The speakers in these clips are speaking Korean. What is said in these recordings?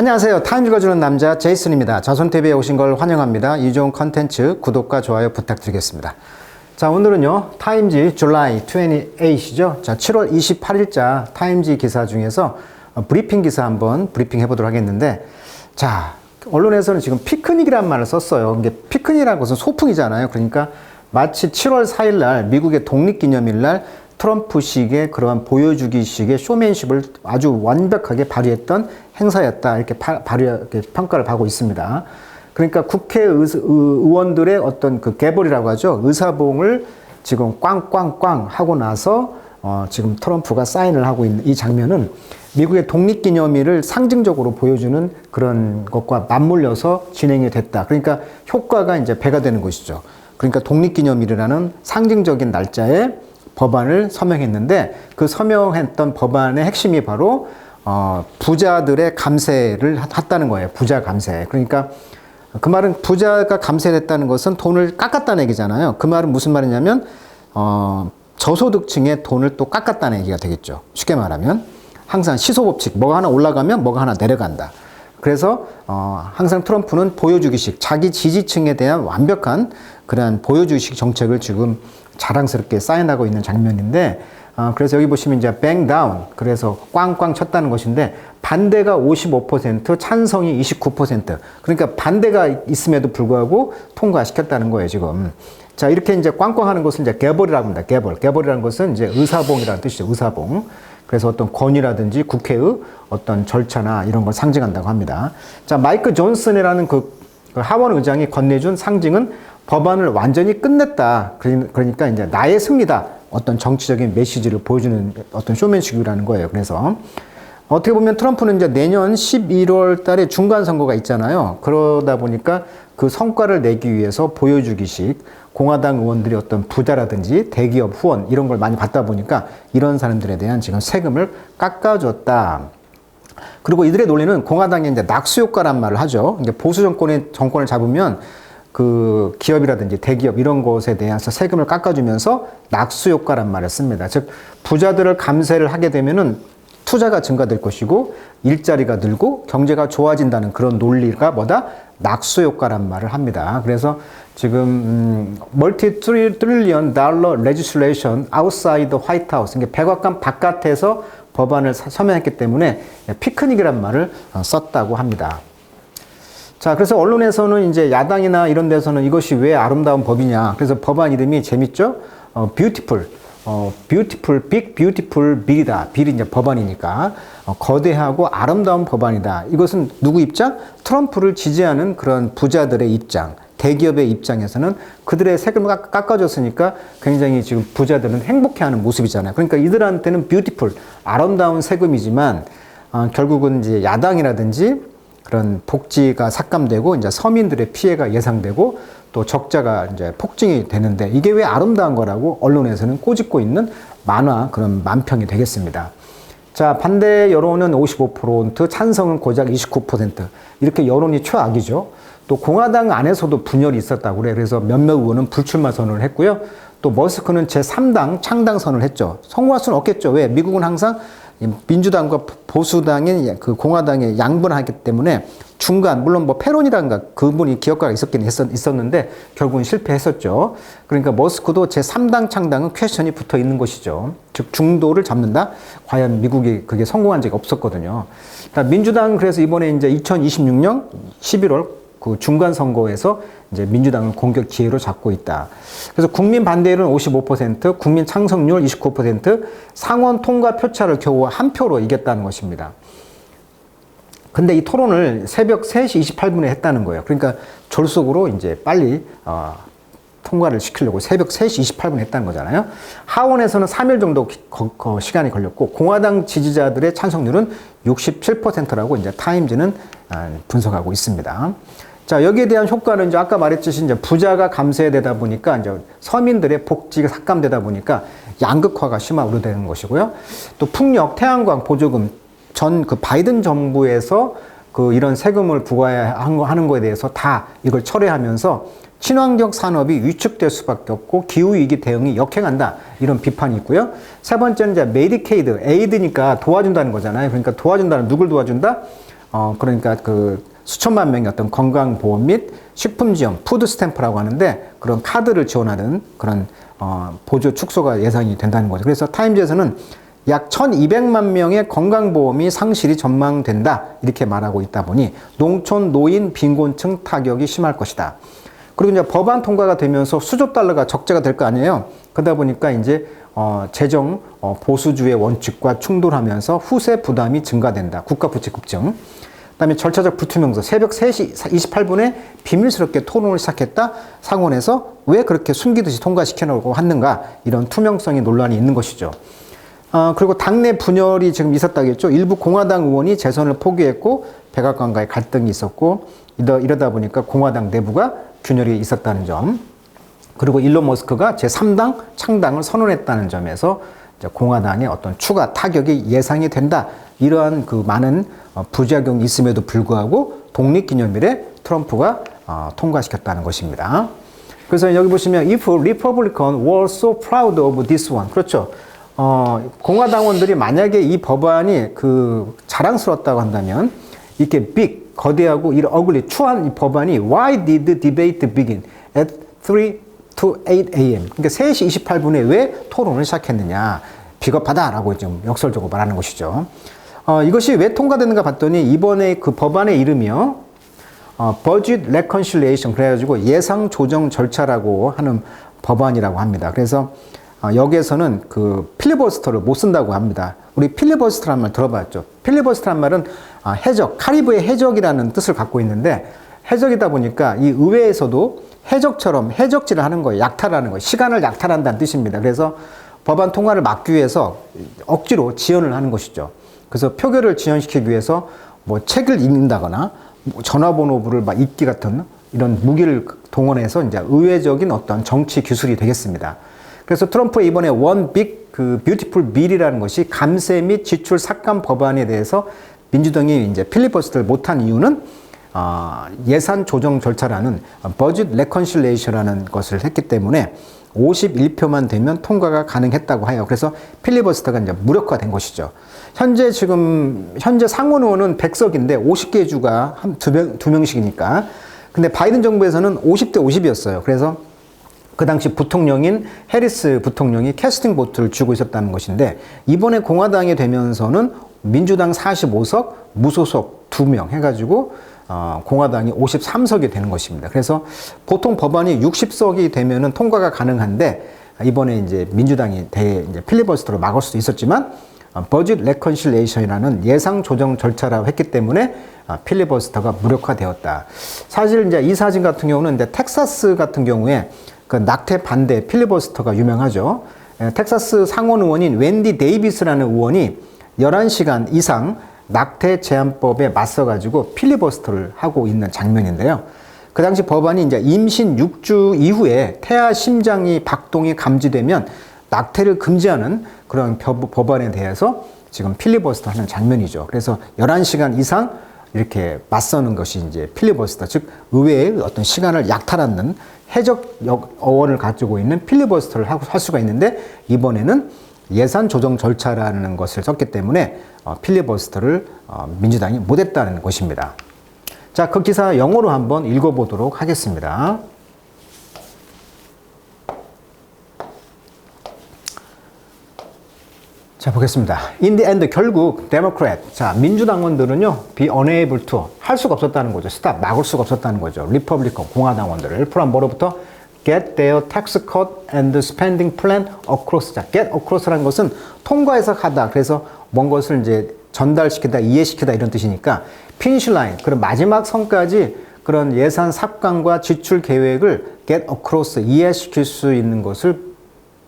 안녕하세요. 타임즈가 주는 남자 제이슨입니다. 자손TV에 오신 걸 환영합니다. 이 좋은 컨텐츠 구독과 좋아요 부탁드리겠습니다. 자, 오늘은요, 타임지 줄라이 28이죠. 자, 7월 28일자 타임지 기사 중에서 어, 브리핑 기사 한번 브리핑 해보도록 하겠는데, 자, 언론에서는 지금 피크닉이란 말을 썼어요. 이게 피크닉이라는 것은 소풍이잖아요. 그러니까 마치 7월 4일 날 미국의 독립기념일 날 트럼프식의 그러한 보여주기식의 쇼맨십을 아주 완벽하게 발휘했던 행사였다. 이렇게 파, 발휘, 이렇게 평가를 받고 있습니다. 그러니까 국회 의원들의 어떤 그 개벌이라고 하죠. 의사봉을 지금 꽝꽝꽝 하고 나서 어, 지금 트럼프가 사인을 하고 있는 이 장면은 미국의 독립기념일을 상징적으로 보여주는 그런 것과 맞물려서 진행이 됐다. 그러니까 효과가 이제 배가 되는 것이죠. 그러니까 독립기념일이라는 상징적인 날짜에 법안을 서명했는데 그 서명했던 법안의 핵심이 바로 어, 부자들의 감세를 했다는 거예요. 부자 감세. 그러니까 그 말은 부자가 감세됐다는 것은 돈을 깎았다는 얘기잖아요. 그 말은 무슨 말이냐면 어, 저소득층의 돈을 또 깎았다는 얘기가 되겠죠. 쉽게 말하면 항상 시소 법칙 뭐가 하나 올라가면 뭐가 하나 내려간다. 그래서 어, 항상 트럼프는 보여주기식 자기 지지층에 대한 완벽한 그러한 보여주기식 정책을 지금 자랑스럽게 사인하고 있는 장면인데 어, 그래서 여기 보시면 이제 뱅 다운 그래서 꽝꽝 쳤다는 것인데 반대가 55% 찬성이 29% 그러니까 반대가 있음에도 불구하고 통과시켰다는 거예요 지금. 자 이렇게 이제 꽝꽝 하는 것을 이제 개벌이라고 합니다. 개벌. 개벌이라는 것은 이제 의사봉이라는 뜻이죠 의사봉. 그래서 어떤 권위라든지 국회의 어떤 절차나 이런 걸 상징한다고 합니다. 자 마이크 존슨이라는 그 하원 의장이 건네준 상징은 법안을 완전히 끝냈다. 그러니까 이제 나의 승리다. 어떤 정치적인 메시지를 보여주는 어떤 쇼맨식이라는 거예요. 그래서 어떻게 보면 트럼프는 이제 내년 11월 달에 중간 선거가 있잖아요. 그러다 보니까 그 성과를 내기 위해서 보여주기식 공화당 의원들이 어떤 부자라든지 대기업 후원 이런 걸 많이 받다 보니까 이런 사람들에 대한 지금 세금을 깎아줬다. 그리고 이들의 논리는 공화당의 이제 낙수 효과란 말을 하죠. 이제 보수 정권의 정권을 잡으면 그 기업이라든지 대기업 이런 곳에 대해서 세금을 깎아주면서 낙수 효과란 말을 씁니다. 즉 부자들을 감세를 하게 되면은 투자가 증가될 것이고 일자리가 늘고 경제가 좋아진다는 그런 논리가 뭐다 낙수 효과란 말을 합니다. 그래서 지금 멀티 트릴리언 달러 레지슬레이션 아웃사이드 화이트 하우스 이게 백악관 바깥에서 법안을 서명했기 때문에 피크닉이란 말을 어, 썼다고 합니다. 자, 그래서 언론에서는 이제 야당이나 이런 데서는 이것이 왜 아름다운 법이냐. 그래서 법안 이름이 재밌죠? 어, beautiful. 어, beautiful, big, beautiful bill이다. bill이 이제 법안이니까. 어, 거대하고 아름다운 법안이다. 이것은 누구 입장? 트럼프를 지지하는 그런 부자들의 입장. 대기업의 입장에서는 그들의 세금을 깎아줬으니까 굉장히 지금 부자들은 행복해하는 모습이잖아요. 그러니까 이들한테는 뷰티풀, 아름다운 세금이지만 어, 결국은 이제 야당이라든지 그런 복지가 삭감되고 이제 서민들의 피해가 예상되고 또 적자가 이제 폭증이 되는데 이게 왜 아름다운 거라고 언론에서는 꼬집고 있는 만화 그런 만평이 되겠습니다. 자, 반대 여론은 55%, 찬성은 고작 29%. 이렇게 여론이 최악이죠. 또 공화당 안에서도 분열이 있었다고 그래. 그래서 몇몇 의원은 불출마 선언을 했고요. 또 머스크는 제3당 창당 선언을 했죠. 성공할 수는 없겠죠. 왜? 미국은 항상 민주당과 보수당의 그 공화당에 양분하기 때문에 중간 물론 뭐 페론이란가 그분이 기억가가 있었긴 있었, 는데 결국은 실패했었죠. 그러니까 머스크도 제 3당 창당은 퀘션이 붙어 있는 것이죠. 즉 중도를 잡는다. 과연 미국이 그게 성공한 적이 없었거든요. 그러니까 민주당 그래서 이번에 이제 2026년 11월 그 중간 선거에서 이제 민주당은 공격 기회로 잡고 있다. 그래서 국민 반대율은 55%, 국민 찬성률 29%, 상원 통과 표차를 겨우 한 표로 이겼다는 것입니다. 근데 이 토론을 새벽 3시 28분에 했다는 거예요. 그러니까 졸속으로 이제 빨리 어, 통과를 시키려고 새벽 3시 28분에 했다는 거잖아요. 하원에서는 3일 정도 거, 거, 시간이 걸렸고 공화당 지지자들의 찬성률은 67%라고 이제 타임즈는 아, 분석하고 있습니다. 자, 여기에 대한 효과는 이제 아까 말했듯이 이제 부자가 감세되다 보니까 이제 서민들의 복지가 삭감되다 보니까 양극화가 심화로 되는 것이고요. 또 풍력, 태양광 보조금 전 그 바이든 정부에서 그 이런 세금을 부과해야 하는 거에 대해서 다 이걸 철회하면서 친환경 산업이 위축될 수밖에 없고 기후 위기 대응이 역행한다. 이런 비판이 있고요. 세 번째는 이제 메디케이드, 에이드니까 도와준다는 거잖아요. 그러니까 도와준다는 누굴 도와준다? 어, 그러니까 그 수천만 명의 어떤 건강보험 및 식품지원, 푸드스탬프라고 하는데 그런 카드를 지원하는 그런 어, 보조 축소가 예상이 된다는 거죠. 그래서 타임즈에서는 약 1200만 명의 건강보험이 상실이 전망된다. 이렇게 말하고 있다 보니 농촌, 노인, 빈곤층 타격이 심할 것이다. 그리고 이제 법안 통과가 되면서 수조 달러가 적자가 될 거 아니에요. 그러다 보니까 이제 어, 재정 어, 보수주의 원칙과 충돌하면서 후세 부담이 증가된다. 국가 부채 급증. 그다음에 절차적 불투명성. 새벽 3시 28분에 비밀스럽게 토론을 시작했다. 상원에서 왜 그렇게 숨기듯이 통과시켜 놓고 했는가? 이런 투명성의 논란이 있는 것이죠. 어, 그리고 당내 분열이 지금 있었다겠죠. 일부 공화당 의원이 재선을 포기했고 백악관과의 갈등이 있었고 이러, 이러다 보니까 공화당 내부가 균열이 있었다는 점. 그리고 일론 머스크가 제3당 창당을 선언했다는 점에서 공화당의 어떤 추가 타격이 예상이 된다. 이러한 그 많은 어, 부작용이 있음에도 불구하고 독립기념일에 트럼프가 어, 통과시켰다는 것입니다. 그래서 여기 보시면 if Republican were so proud of this one. 그렇죠. 어, 공화당원들이 만약에 이 법안이 그 자랑스럽다고 한다면 이렇게 big, 거대하고 이 ugly, 추한 이 법안이 why did the debate begin at 3 to 8 a.m. 그러니까 3시 28분에 왜 토론을 시작했느냐. 비겁하다라고 좀 역설적으로 말하는 것이죠. 어, 이것이 왜 통과되는가 봤더니 이번에 그 법안의 이름이요. 어, Budget Reconciliation 그래가지고 예상 조정 절차라고 하는 법안이라고 합니다. 그래서 어, 여기에서는 그 필리버스터를 못 쓴다고 합니다. 우리 필리버스터란 말 들어봤죠? 필리버스터란 말은 아, 해적, 카리브의 해적이라는 뜻을 갖고 있는데 해적이다 보니까 이 의회에서도 해적처럼 해적질을 하는 거예요. 약탈하는 거예요. 시간을 약탈한다는 뜻입니다. 그래서 법안 통과를 막기 위해서 억지로 지연을 하는 것이죠. 그래서 표결을 지연시키기 위해서 뭐 책을 읽는다거나 뭐 전화번호부를 막 읽기 같은 이런 무기를 동원해서 이제 의외적인 어떤 정치 기술이 되겠습니다. 그래서 트럼프 이번에 원빅 그 뷰티풀 빌이라는 것이 감세 및 지출 삭감 법안에 대해서 민주당이 이제 필리버스터를 못한 이유는 어, 예산 조정 절차라는 버짓 레컨실레이션이라는 것을 했기 때문에 51표만 되면 통과가 가능했다고 해요. 그래서 필리버스터가 이제 무력화된 것이죠. 현재 지금 현재 상원 의원은 100석인데 50개 주가 한 두 명, 두 명씩이니까. 근데 바이든 정부에서는 50대 50이었어요. 그래서 그 당시 부통령인 해리스 부통령이 캐스팅 보트를 쥐고 있었다는 것인데 이번에 공화당이 되면서는 민주당 45석, 무소속 2명 해가지고 어, 공화당이 53석이 되는 것입니다. 그래서 보통 법안이 60석이 되면은 통과가 가능한데 이번에 이제 민주당이 대 이제 필리버스터로 막을 수도 있었지만 버짓 레컨실레이션이라는 예상 조정 절차라고 했기 때문에 어, 필리버스터가 무력화되었다. 사실 이제 이 사진 같은 경우는 이제 텍사스 같은 경우에 그 낙태 반대 필리버스터가 유명하죠. 에, 텍사스 상원 의원인 웬디 데이비스라는 의원이 11시간 이상 낙태 제한법에 맞서 가지고 필리버스터를 하고 있는 장면인데요. 그 당시 법안이 이제 임신 6주 이후에 태아 심장이 박동이 감지되면 낙태를 금지하는 그런 법안에 대해서 지금 필리버스터 하는 장면이죠. 그래서 11시간 이상 이렇게 맞서는 것이 이제 필리버스터, 즉 의회의 어떤 시간을 약탈하는 해적 어원을 가지고 있는 필리버스터를 할 수가 있는데 이번에는 예산 조정 절차라는 것을 썼기 때문에 어, 필리버스터를 어, 민주당이 못했다는 것입니다. 자, 그 기사 영어로 한번 읽어보도록 하겠습니다. In the end, 결국, 데모크렛. 자, 민주당원들은요, be unable to. 할 수가 없었다는 거죠. 스탑, 막을 수가 없었다는 거죠. 리퍼블리컨, 공화당원들을. 프람 뭐로부터? Get their tax cut and spending plan across. 자, get across라는 것은 통과해서 가다. 그래서 먼 것을 이제 전달시키다, 이해시키다 이런 뜻이니까 피니시 라인, 그런 마지막 선까지 그런 예산 삭감과 지출 계획을 get across, 이해시킬 수 있는 것을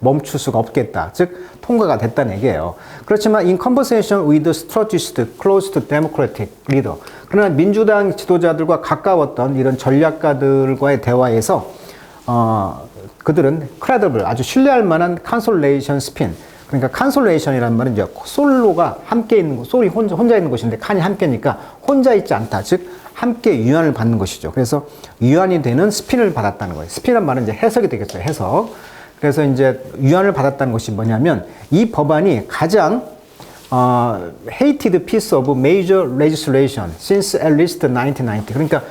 멈출 수가 없겠다. 즉 통과가 됐다는 얘기예요. 그렇지만 in conversation with strategist close to democratic leader. 그러나 민주당 지도자들과 가까웠던 이런 전략가들과의 대화에서 어, 그들은 credible 아주 신뢰할 만한 consolation spin 그러니까 칸솔레이션이라는 말은 이제 솔로가 함께 있는 거, 솔이 혼자, 혼자 있는 것인데 칸이 함께니까 혼자 있지 않다. 즉 함께 유한을 받는 것이죠. 그래서 유한이 되는 스핀을 받았다는 거예요. 스핀이란 말은 이제 해석이 되겠죠. 해석. 그래서 이제 유한을 받았다는 것이 뭐냐면 이 법안이 가장 어, hated piece of major legislation since at least 1990. 그러니까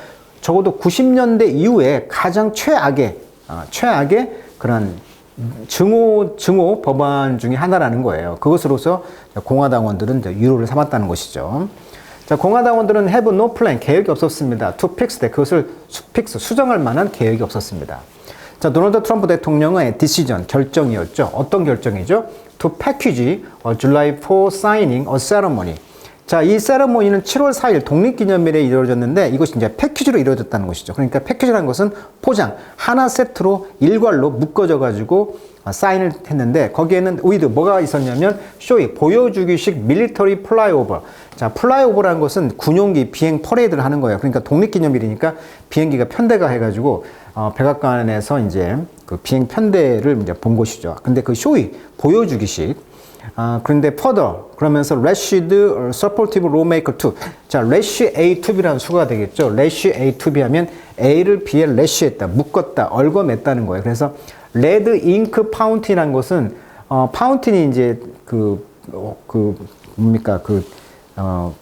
적어도 90년대 이후에 가장 최악의 어, 최악의 그런 증오 증오 법안 중에 하나라는 거예요. 그것으로서 공화당원들은 유로를 삼았다는 것이죠. 자, 공화당원들은 have no plan 계획이 없었습니다. to fix that 그것을 수, fix 수정할 만한 계획이 없었습니다. 자, 도널드 트럼프 대통령의 디시전 결정이었죠. 어떤 결정이죠? to package a July 4 signing a ceremony. 자, 이 세레모니는 7월 4일 독립기념일에 이루어졌는데 이것이 이제 패키지로 이루어졌다는 것이죠. 그러니까 패키지라는 것은 포장 하나 세트로 일괄로 묶어져 가지고 사인을 했는데 거기에는 위드 뭐가 있었냐면 쇼이 보여주기식 밀리터리 플라이오버. 자, 플라이오버라는 것은 군용기 비행 퍼레이드를 하는 거예요. 그러니까 독립기념일이니까 비행기가 편대가 해 가지고 어, 백악관에서 이제 그 비행 편대를 이제 본 것이죠. 근데 그 쇼이 보여주기식 아, 그런데 further 그러면서 rashid supportive lawmaker 2. 자, rash A to B라는 수가 되겠죠. rash A to B 하면 A를 B에 rash했다, 묶었다, 얽어맸다는 거예요. 그래서 red ink fountain이라는 것은 어, 파운틴이 이제 그, 어, 그 뭡니까 그 어,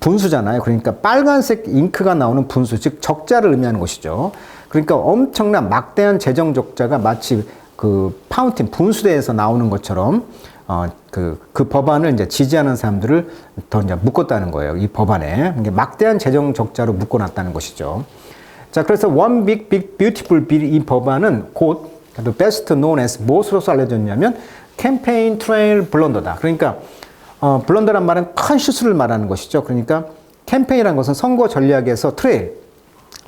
분수잖아요. 그러니까 빨간색 잉크가 나오는 분수, 즉 적자를 의미하는 것이죠. 그러니까 엄청난 막대한 재정 적자가 마치 그 파운틴 분수대에서 나오는 것처럼 어, 그, 그 법안을 이제 지지하는 사람들을 더 이제 묶었다는 거예요. 이 법안에. 막대한 재정 적자로 묶어놨다는 것이죠. 자, 그래서 One Big Big Beautiful Bill 이 법안은 곧 best known as 무엇으로서 알려졌냐면 캠페인 트레일 블런더다. 그러니까 어, 블런더란 말은 큰 실수를 말하는 것이죠. 그러니까 캠페인이라는 것은 선거 전략에서 트레일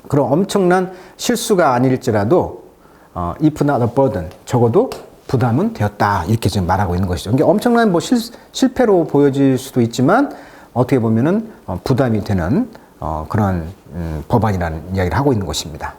그런 엄청난 실수가 아닐지라도 어, if not a burden 적어도 부담은 되었다 이렇게 지금 말하고 있는 것이죠. 이게 엄청난 뭐 실, 실패로 보여질 수도 있지만 어떻게 보면은 어, 부담이 되는 어, 그런 음, 법안이라는 이야기를 하고 있는 것입니다.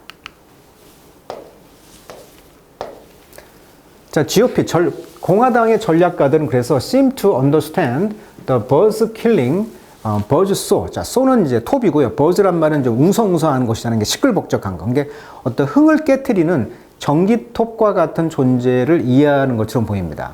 자, GOP 절, 공화당의 전략가들은 그래서 seem to understand the buzz killing 어, 버즈 소. 자, 소는 이제 톱이고요. 버즈란 말은 좀 웅성웅성하는 것이라는 게 시끌벅적한 거. 이게 어떤 흥을 깨뜨리는 전기톱과 같은 존재를 이해하는 것처럼 보입니다.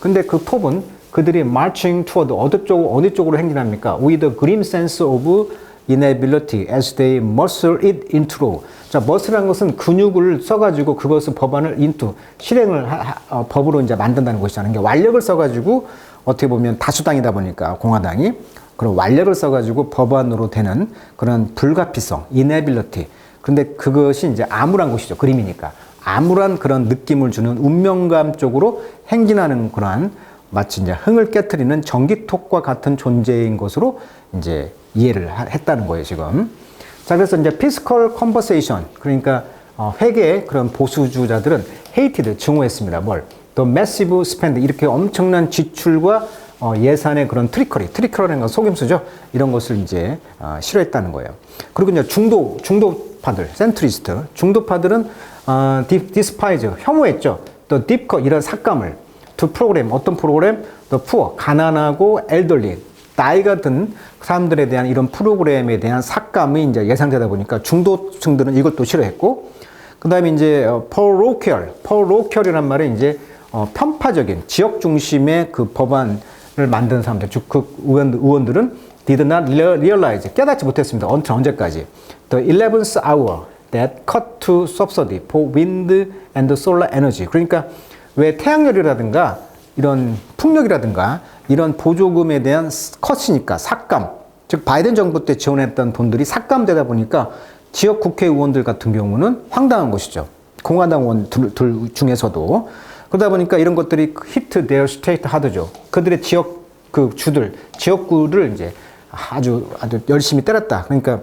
근데 그 톱은 그들이 marching toward 어느 쪽 어느 쪽으로 행진합니까? With a grim sense of inability as they muscle it into. 자, muscle란 것은 근육을 써가지고 그것을 법안을 into 실행을 하, 하, 어, 법으로 이제 만든다는 것이잖아요. 그러니까 완력을 써가지고 어떻게 보면 다수당이다 보니까 공화당이 그런 완력을 써가지고 법안으로 되는 그런 불가피성, inability. 근데 그것이 이제 암울한 것이죠. 그림이니까. 암울한 그런 느낌을 주는 운명감 쪽으로 행진하는 그러한 마치 이제 흥을 깨뜨리는 전기톱과 같은 존재인 것으로 이제 이해를 했다는 거예요, 지금. 자, 그래서 이제 피스컬 컨버세이션. 그러니까 어, 회계의 그런 보수주자들은 헤이티드 증오했습니다. 뭘? 더 매시브 스펜드. 이렇게 엄청난 지출과 어, 예산의 그런 트리커리, 트리커리라는 건 속임수죠. 이런 것을 이제 어, 싫어했다는 거예요. 그리고 이제 중도, 중도 파들, 센트리스트, 중도파들은 어, 디, 디스파이즈, 혐오했죠. 또 딥커, 이런 삭감을. 두 프로그램, 어떤 프로그램? 또 푸어, 가난하고 엘덜리, 나이가 든 사람들에 대한 이런 프로그램에 대한 삭감이 이제 예상되다 보니까 중도층들은 이것도 싫어했고, 그 다음에 이제 폴 로켈, 폴 로켈이란 말은 이제 어, 편파적인 지역 중심의 그 법안 을 만든 사람들, 즉그 의원, 의원들은 did not realize, 깨닫지 못했습니다. until 언제까지? The 11th hour that cut to subsidy for wind and solar energy. 그러니까 왜 태양열이라든가 이런 풍력이라든가 이런 보조금에 대한 컷이니까 삭감, 즉 바이든 정부 때 지원했던 돈들이 삭감되다 보니까 지역 국회의원들 같은 경우는 황당한 것이죠. 공화당 의원들 중에서도 그러다 보니까 이런 것들이 히트 데어 스테이트 하드죠. 그들의 지역 그 주들 지역구를 이제 아주 아주 열심히 때렸다. 그러니까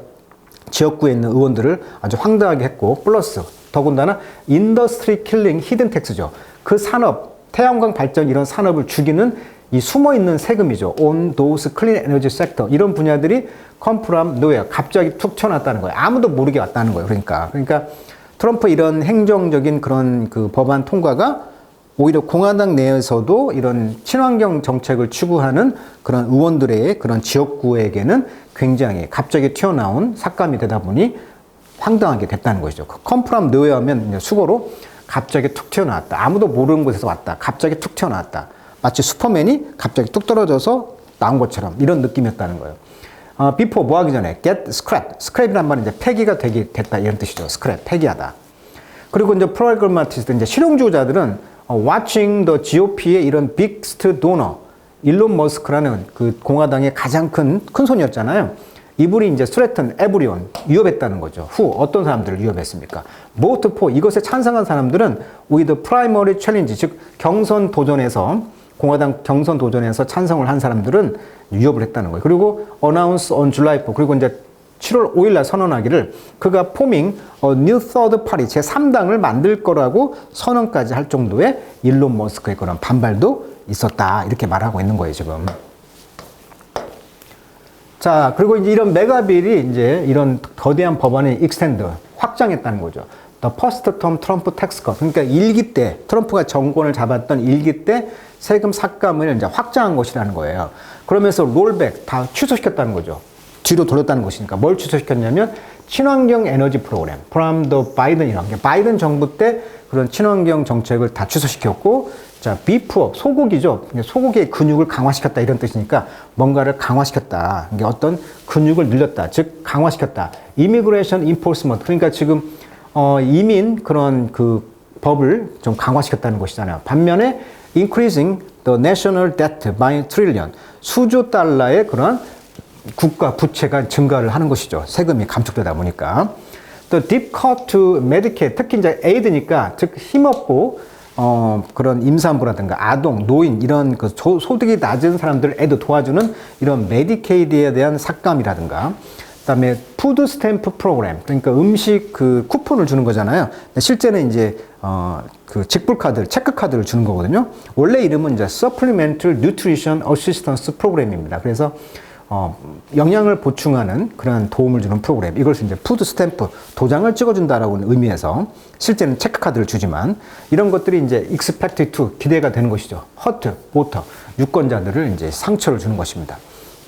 지역구에 있는 의원들을 아주 황당하게 했고 플러스 더군다나 인더스트리 킬링 히든 텍스죠. 그 산업 태양광 발전 이런 산업을 죽이는 이 숨어 있는 세금이죠. on those clean energy sector 이런 분야들이 컴프람 노예 갑자기 툭 튀어났다는 거예요. 아무도 모르게 왔다는 거예요. 그러니까 그러니까 트럼프 이런 행정적인 그런 그 법안 통과가 오히려 공화당 내에서도 이런 친환경 정책을 추구하는 그런 의원들의 그런 지역구에게는 굉장히 갑자기 튀어나온 삭감이 되다 보니 황당하게 됐다는 것이죠. 컴프람 느웨하면 수고로 갑자기 툭 튀어나왔다. 아무도 모르는 곳에서 왔다. 갑자기 툭 튀어나왔다. 마치 슈퍼맨이 갑자기 뚝 떨어져서 나온 것처럼 이런 느낌이었다는 거예요. 어, before 뭐 하기 전에 get scrap. scrap이란 말은 이제 폐기가 되기 됐다 이런 뜻이죠. scrap 폐기하다. 그리고 이제 프로그래마티스트 이제 실용주의자들은 어, watching the GOP의 이런 빅스트 도너 일론 머스크라는 그 공화당의 가장 큰 큰손이었잖아요. 이분이 이제 스레튼 에브리온 위협했다는 거죠. 후 어떤 사람들을 위협했습니까? 모트 포 이것에 찬성한 사람들은 with primary challenge 즉 경선 도전에서 공화당 경선 도전에서 찬성을 한 사람들은 위협을 했다는 거예요. 그리고 announce on July 4 그리고 이제 7월 5일 날 선언하기를 그가 forming a new third party 제 3당을 만들 거라고 선언까지 할 정도의 일론 머스크의 그런 반발도 있었다 이렇게 말하고 있는 거예요 지금. 자, 그리고 이제 이런 메가빌이 이제 이런 거대한 법안의 익스텐드, 확장했다는 거죠. The first term 트럼프 텍스 컷. 그러니까 일기 때, 트럼프가 정권을 잡았던 일기 때 세금 삭감을 이제 확장한 것이라는 거예요. 그러면서 롤백 다 취소시켰다는 거죠. 뒤로 돌렸다는 것이니까 뭘 취소시켰냐면 친환경 에너지 프로그램, from the Biden이라는 게 바이든 정부 때 그런 친환경 정책을 다 취소시켰고 자, 비프업, 소고기죠. 소고기의 근육을 강화시켰다 이런 뜻이니까 뭔가를 강화시켰다. 이게 어떤 근육을 늘렸다. 즉, 강화시켰다. 이미그레이션 인포스먼트. 그러니까 지금, 어, 이민 그런 그 법을 좀 강화시켰다는 것이잖아요. 반면에 increasing the national debt by trillion. 수조 달러의 그런 국가 부채가 증가를 하는 것이죠. 세금이 감축되다 보니까. 또 deep cut. 특히 이제 에이드니까 즉 힘없고 어, 그런 임산부라든가 아동, 노인 이런 그 소, 소득이 낮은 사람들에도 도와주는 이런 메디케이드에 대한 삭감이라든가 그 다음에 푸드 스탬프 프로그램 그러니까 음식 그 쿠폰을 주는 거잖아요. 실제는 이제 어, 그 직불 카드, 체크 카드를 주는 거거든요. 원래 이름은 이제 Supplemental Nutrition Assistance 프로그램입니다. 그래서 어, 영양을 보충하는 그런 도움을 주는 프로그램. 이것을 이제 푸드 스탬프, 도장을 찍어준다라고 의미해서 실제는 체크카드를 주지만 이런 것들이 이제 expected to 기대가 되는 것이죠. 허트, 모터, 유권자들을 이제 상처를 주는 것입니다.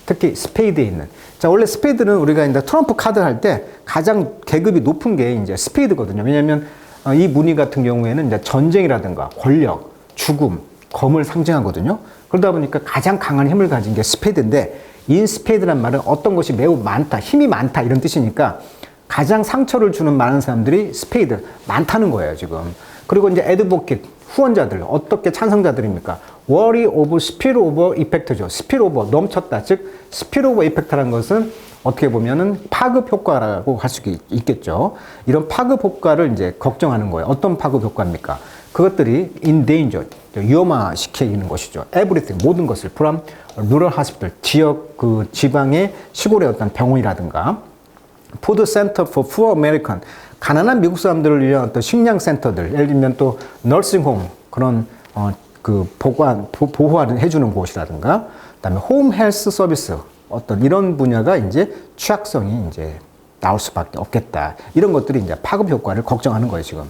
특히 스페이드에 있는. 자, 원래 스페이드는 우리가 이제 트럼프 카드 할 때 가장 계급이 높은 게 이제 스페이드거든요. 왜냐하면 어, 이 무늬 같은 경우에는 이제 전쟁이라든가 권력, 죽음, 검을 상징하거든요. 그러다 보니까 가장 강한 힘을 가진 게 스페이드인데 인스페이드란 말은 어떤 것이 매우 많다, 힘이 많다 이런 뜻이니까 가장 상처를 주는 많은 사람들이 스페이드 많다는 거예요 지금. 그리고 이제 에드보킷 후원자들 어떻게 찬성자들입니까? worry of spillover effect죠. spillover 넘쳤다. 즉 spillover effect라는 것은 어떻게 보면은 파급 효과라고 할 수 있겠죠. 이런 파급 효과를 이제 걱정하는 거예요. 어떤 파급 효과입니까? 그것들이 danger, 위험화시키는 것이죠. everything, 모든 것을 from rural hospital, 지역 그 지방의 시골의 어떤 병원이라든가 food center for poor American, 가난한 미국 사람들을 위한 어떤 식량 센터들, 예를 들면 또 home 그런 어, 그 보관 보호하는 해주는 곳이라든가, 그다음에 홈 헬스 서비스 어떤 이런 분야가 이제 취약성이 이제 나올 수밖에 없겠다. 이런 것들이 이제 파급 효과를 걱정하는 거예요, 지금.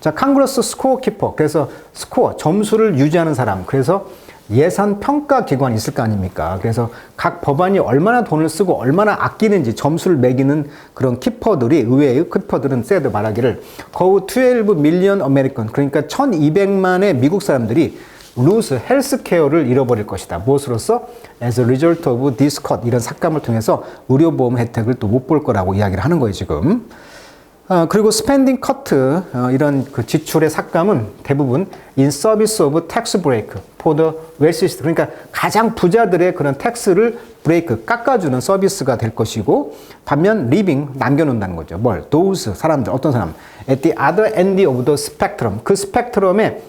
자, 칸그러스 스코어 키퍼. 그래서 스코어, 점수를 유지하는 사람. 그래서 예산 평가 기관이 있을 거 아닙니까? 그래서 각 법안이 얼마나 돈을 쓰고 얼마나 아끼는지 점수를 매기는 그런 키퍼들이 의외의 키퍼들은 세드 말하기를 거우 12 밀리언 아메리칸 그러니까 1200만의 미국 사람들이 루스 헬스케어를 잃어버릴 것이다. 무엇으로써 as a result of this cut 이런 삭감을 통해서 의료보험 혜택을 또 못 볼 거라고 이야기를 하는 거예요, 지금. 어, 그리고 스펜딩 커트 어, 이런 그 지출의 삭감은 대부분 in service of tax break for the wealthiest 그러니까 가장 부자들의 그런 텍스를 브레이크 깎아주는 서비스가 될 것이고 반면 living 남겨놓는다는 거죠. 뭘 those 사람들 어떤 사람 at the other end of the spectrum 그 스펙트럼의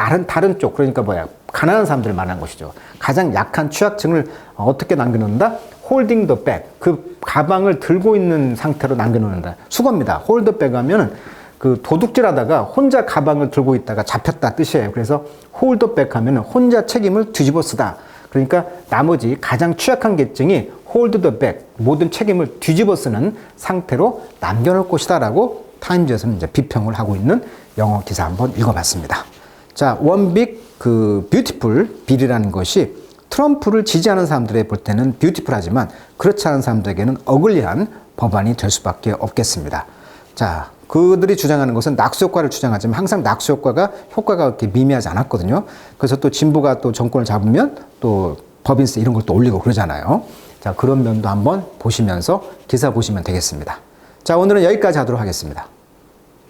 다른 다른 쪽 그러니까 뭐야 가난한 사람들 말하는 것이죠. 가장 약한 취약층을 어떻게 남겨놓는다? 홀딩 더 백. 그 가방을 들고 있는 상태로 남겨놓는다. 수거입니다. 홀더 백 하면은 그 도둑질 하다가 혼자 가방을 들고 있다가 잡혔다 뜻이에요. 그래서 홀더 백 하면은 혼자 책임을 뒤집어 쓰다. 그러니까 나머지 가장 취약한 계층이 홀드 더 백, 모든 책임을 뒤집어 쓰는 상태로 남겨놓을 것이다라고 타임즈에서는 이제 비평을 하고 있는 영어 기사 한번 읽어봤습니다. 자, 원빅 그 뷰티풀 빌이라는 것이 트럼프를 지지하는 사람들의 볼 때는 뷰티풀하지만 그렇지 않은 사람들에게는 어글리한 법안이 될 수밖에 없겠습니다. 자, 그들이 주장하는 것은 낙수 효과를 주장하지만 항상 낙수 효과가 효과가 그렇게 미미하지 않았거든요. 그래서 또 진보가 또 정권을 잡으면 또 법인세 이런 걸 또 올리고 그러잖아요. 자, 그런 면도 한번 보시면서 기사 보시면 되겠습니다. 자, 오늘은 여기까지 하도록 하겠습니다.